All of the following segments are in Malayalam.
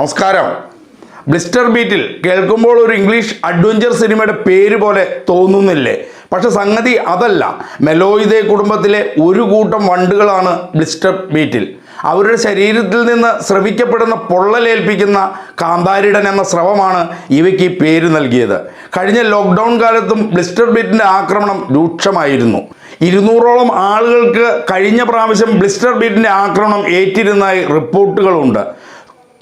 നമസ്കാരം. ബ്ലിസ്റ്റർ ബീറ്റിൽ കേൾക്കുമ്പോൾ ഒരു ഇംഗ്ലീഷ് അഡ്വഞ്ചർ സിനിമയുടെ പേര് പോലെ തോന്നുന്നില്ലേ? പക്ഷെ സംഗതി അതല്ല. മെലോയിദേ കുടുംബത്തിലെ ഒരു കൂട്ടം വണ്ടുകളാണ് ബ്ലിസ്റ്റർ ബീറ്റിൽ. അവരുടെ ശരീരത്തിൽ നിന്ന് സ്രവിക്കപ്പെടുന്ന പൊള്ളലേൽപ്പിക്കുന്ന കാന്താരിടൻ എന്ന സ്രവമാണ് ഇവയ്ക്ക് ഈ പേര് നൽകിയത്. കഴിഞ്ഞ ലോക്ക്ഡൗൺ കാലത്തും ബ്ലിസ്റ്റർ ബീറ്റിന്റെ ആക്രമണം രൂക്ഷമായിരുന്നു. ഇരുന്നൂറോളം ആളുകൾക്ക് കഴിഞ്ഞ പ്രാവശ്യം ബ്ലിസ്റ്റർ ബീറ്റിന്റെ ആക്രമണം ഏറ്റിരുന്നതായി റിപ്പോർട്ടുകളുണ്ട്.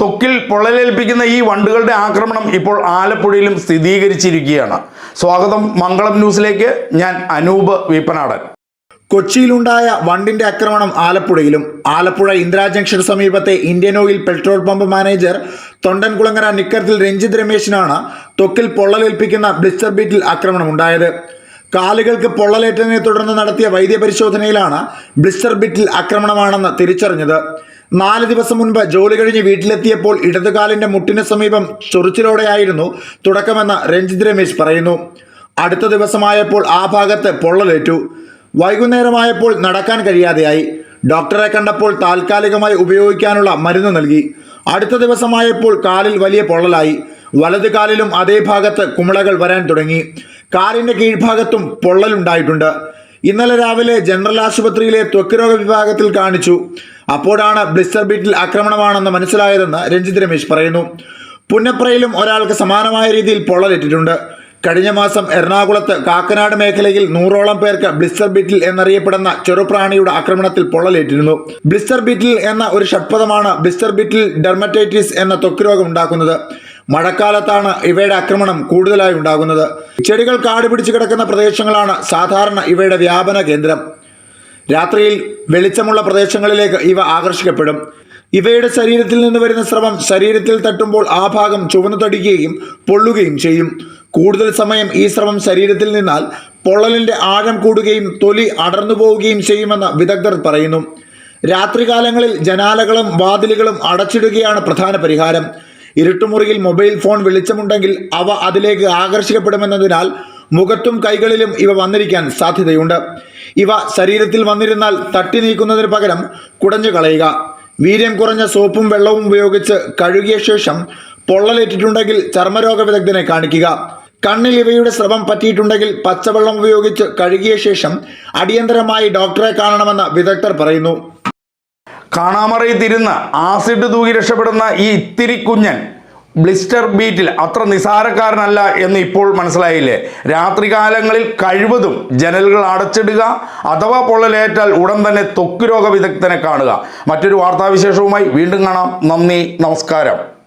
ത്വക്കിൽ പൊള്ളലേൽപ്പിക്കുന്ന ഈ വണ്ടുകളുടെ ആക്രമണം ഇപ്പോൾ ആലപ്പുഴയിലും സ്ഥിരീകരിച്ചിരിക്കുകയാണ്. സ്വാഗതം മംഗളം ന്യൂസിലേക്ക്. ഞാൻ അനൂപ് വീപ്പനാടൻ. കൊച്ചിയിലുണ്ടായ വണ്ടിന്റെ ആക്രമണം ആലപ്പുഴയിലും. ആലപ്പുഴ ഇന്ദിരാ ജംഗ്ഷൻ സമീപത്തെ Indian Oil petrol pump manager Thondankulangara നിക്കരത്തിൽ Ranjith രമേശിനാണ് തൊക്കിൽ പൊള്ളലേൽപ്പിക്കുന്ന ബ്ലിസ്റ്റർ ബീറ്റിൽ ആക്രമണമുണ്ടായത്. കാലുകൾക്ക് പൊള്ളലേറ്റതിനെ തുടർന്ന് നടത്തിയ വൈദ്യപരിശോധനയിലാണ് ബ്ലിസ്റ്റർ ബിറ്റിൽ ആക്രമണമാണെന്ന് തിരിച്ചറിഞ്ഞത്. നാല് ദിവസം മുൻപ് ജോലി കഴിഞ്ഞ് വീട്ടിലെത്തിയപ്പോൾ ഇടതുകാലിന്റെ മുട്ടിന് സമീപം ചൊറിച്ചിലോടെയായിരുന്നു തുടക്കമെന്ന് രഞ്ജിത് രമേശ് പറയുന്നു. അടുത്ത ദിവസമായപ്പോൾ ആ ഭാഗത്ത് പൊള്ളലേറ്റു. വൈകുന്നേരമായപ്പോൾ നടക്കാൻ കഴിയാതെയായി. ഡോക്ടറെ കണ്ടപ്പോൾ താൽക്കാലികമായി ഉപയോഗിക്കാനുള്ള മരുന്ന് നൽകി. അടുത്ത ദിവസമായപ്പോൾ കാലിൽ വലിയ പൊള്ളലായി. വലത് കാലിലും അതേ ഭാഗത്ത് കുമിളകൾ വരാൻ തുടങ്ങി. കാലിന്റെ കീഴ്ഭാഗത്തും പൊള്ളലുണ്ടായിട്ടുണ്ട്. ഇന്നലെ രാവിലെ ജനറൽ ആശുപത്രിയിലെ ത്വക്ക് രോഗ വിഭാഗത്തിൽ കാണിച്ചു. അപ്പോഴാണ് ബ്ലിസ്റ്റർ ബീറ്റിൽ ആക്രമണമാണെന്ന് മനസ്സിലായതെന്ന് രഞ്ജിത് രമേശ് പറയുന്നു. പുന്നപ്രയിലും ഒരാൾക്ക് സമാനമായ രീതിയിൽ പൊള്ളലേറ്റിട്ടുണ്ട് കഴിഞ്ഞ മാസം എറണാകുളത്ത് കാക്കനാട് മേഖലയിൽ നൂറോളം പേർക്ക് ബ്ലിസ്റ്റർ ബീറ്റിൽ എന്നറിയപ്പെടുന്ന ചെറുപ്രാണിയുടെ ആക്രമണത്തിൽ പൊള്ളലേറ്റിരുന്നു. ബ്ലിസ്റ്റർ ബീറ്റിൽ എന്ന ഒരു ഷഡ്പദമാണ് ബ്ലിസ്റ്റർ ബീറ്റിൽ ഡെർമറ്റൈറ്റിസ് എന്ന ത്വക്ക് രോഗം ഉണ്ടാക്കുന്നത്. മഴക്കാലത്താണ് ഇവയുടെ ആക്രമണം കൂടുതലായി ഉണ്ടാകുന്നത്. ചെടികൾ കാട് പിടിച്ചു കിടക്കുന്ന പ്രദേശങ്ങളാണ് സാധാരണ ഇവയുടെ വ്യാപന കേന്ദ്രം. രാത്രിയിൽ വെളിച്ചമുള്ള പ്രദേശങ്ങളിലേക്ക് ഇവ ആകർഷിക്കപ്പെടും. ഇവയുടെ ശരീരത്തിൽ നിന്ന് വരുന്ന സ്രവം ശരീരത്തിൽ തട്ടുമ്പോൾ ആ ഭാഗം ചുവന്നു തടിക്കുകയും പൊള്ളുകയും ചെയ്യും. കൂടുതൽ സമയം ഈ സ്രവം ശരീരത്തിൽ നിന്നാൽ പൊള്ളലിന്റെ ആഴം കൂടുകയും തൊലി അടർന്നു പോവുകയും ചെയ്യുമെന്ന് വിദഗ്ധർ പറയുന്നു. രാത്രികാലങ്ങളിൽ ജനാലകളും വാതിലുകളും അടച്ചിടുകയാണ് പ്രധാന പരിഹാരം. ഇരുട്ടുമുറിയിൽ മൊബൈൽ ഫോൺ വെളിച്ചമുണ്ടെങ്കിൽ അവ അതിലേക്ക് ആകർഷിക്കപ്പെടുമെന്നതിനാൽ മുഖത്തും കൈകളിലും ഇവ വന്നിരിക്കാൻ സാധ്യതയുണ്ട്. ഇവ ശരീരത്തിൽ വന്നിരുന്നാൽ തട്ടി നീക്കുന്നതിന് പകരം കുടഞ്ഞു കളയുക. വീര്യം കുറഞ്ഞ സോപ്പും വെള്ളവും ഉപയോഗിച്ച് കഴുകിയ ശേഷം പൊള്ളലേറ്റിട്ടുണ്ടെങ്കിൽ ചർമ്മരോഗ വിദഗ്ധനെ കാണിക്കുക. കണ്ണിൽ ഇവയുടെ സ്രവം പറ്റിയിട്ടുണ്ടെങ്കിൽ പച്ചവെള്ളം ഉപയോഗിച്ച് കഴുകിയ ശേഷം അടിയന്തരമായി ഡോക്ടറെ കാണണമെന്ന് വിദഗ്ധർ പറയുന്നു. കാണാമറയത്തിരുന്ന് ആസിഡ് തൂകി രക്ഷപ്പെടുന്ന ഈ ഇത്തിരി കുഞ്ഞൻ ബ്ലിസ്റ്റർ ബീറ്റിൽ അത്ര നിസാരക്കാരനല്ല എന്ന് ഇപ്പോൾ മനസ്സിലായില്ലേ? രാത്രികാലങ്ങളിൽ കഴിവതും ജനലുകൾ അടച്ചിടുക അഥവാ പൊള്ളലേറ്റാൽ ഉടൻ തന്നെ ത്വക്ക് രോഗ വിദഗ്ധനെ കാണുക. മറ്റൊരു വാർത്താവിശേഷവുമായി വീണ്ടും കാണാം. നന്ദി നമസ്കാരം.